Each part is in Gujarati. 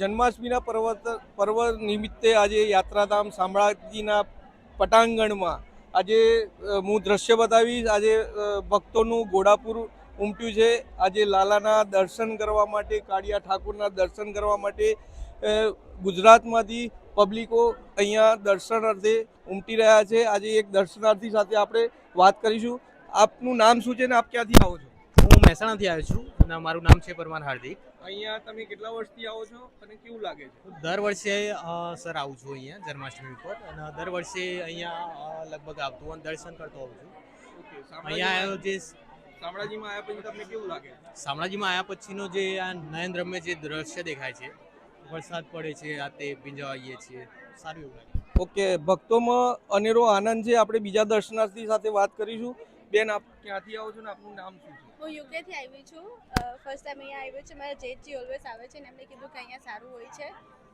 જન્માષ્ટમીના પર્વ પર્વ નિમિત્તે આજે યાત્રાધામ શામળાજીના પટાંગણમાં આજે હું દ્રશ્ય બતાવીશ. આજે ભક્તોનું ઘોડાપુર ઉમટ્યું છે. આજે લાલાના દર્શન કરવા માટે, કાળિયા ઠાકોરના દર્શન કરવા માટે ગુજરાતમાંથી પબ્લિકો અહીંયા દર્શનાર્થે ઉમટી રહ્યા છે. આજે એક દર્શનાર્થી સાથે આપણે વાત કરીશું. આપનું નામ શું છે ને આપ ક્યાંથી આવો છો? હું મહેસાણાથી આવ્યો છું અને મારું નામ છે પરમાર હાર્દિક. અહીંયા તમે કેટલા વર્ષથી આવો છો અને કેવું લાગે છે? હું દર વર્ષે સર આવું છું અહીંયા જન્માષ્ટમી ઉપર અને દર વર્ષે અહીંયા લગભગ આવતું અને દર્શન કરતો આવું છું. અહીંયા આવ્યો જે શામળાજીમાં આવ્યા પછી તમને કેવું લાગે? શામળાજીમાં આવ્યા પછીનો જે આ નયનરમ્ય જે દ્રશ્ય દેખાય છે વરસાદ પડે છે આ તે ભીંજવાઈએ છીએ સારું એવું લાગે. ઓકે ભક્તોમાં અનેરો આનંદ છે. આપણે બીજા દર્શનાર્થી સાથે વાત કરીશું. બેન આપ ક્યાંથી આવો છો ને આપનું નામ શું છે? હું યુકેથી આવી છું. ફર્સ્ટ ટાઈમ અહીંયા આવ્યું છે. મારા જેઠજી ઓલવેઝ આવે છે ને એમને કીધું કે અહીંયા સારું હોય છે.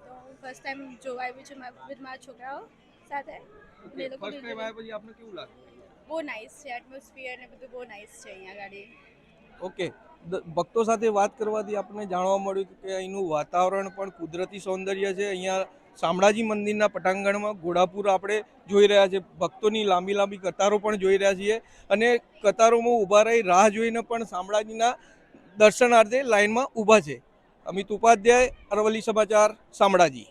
તો હું ફર્સ્ટ ટાઈમ જોવા આવી છું વિથ મારા છોકરાઓ સાથે. ફર્સ્ટ ટાઈમ આવ્યા પછી આપને કેવું લાગ્યું? બહુ નાઇસ છે એટમોસ્ફિયર ને બધું બહુ નાઇસ છે અહીંયા ગાડી. ઓકે. ભક્તો સાથે વાત કરવાથી આપણને જાણવા મળ્યું કે અહીંનું વાતાવરણ પણ કુદરતી સૌંદર્ય છે. અહીંયા શામળાજી મંદિરના પટાંગણમાં ઘોડાપુર આપણે જોઈ રહ્યા છે ભક્તોની લાંબી લાંબી કતારો પણ જોઈ રહ્યા છીએ અને કતારોમાં ઊભા રહી રાહ જોઈને પણ શામળાજીના દર્શનાર્થે લાઇનમાં ઊભા છે. અમિત ઉપાધ્યાય, અરવલ્લી સમાચાર, શામળાજી.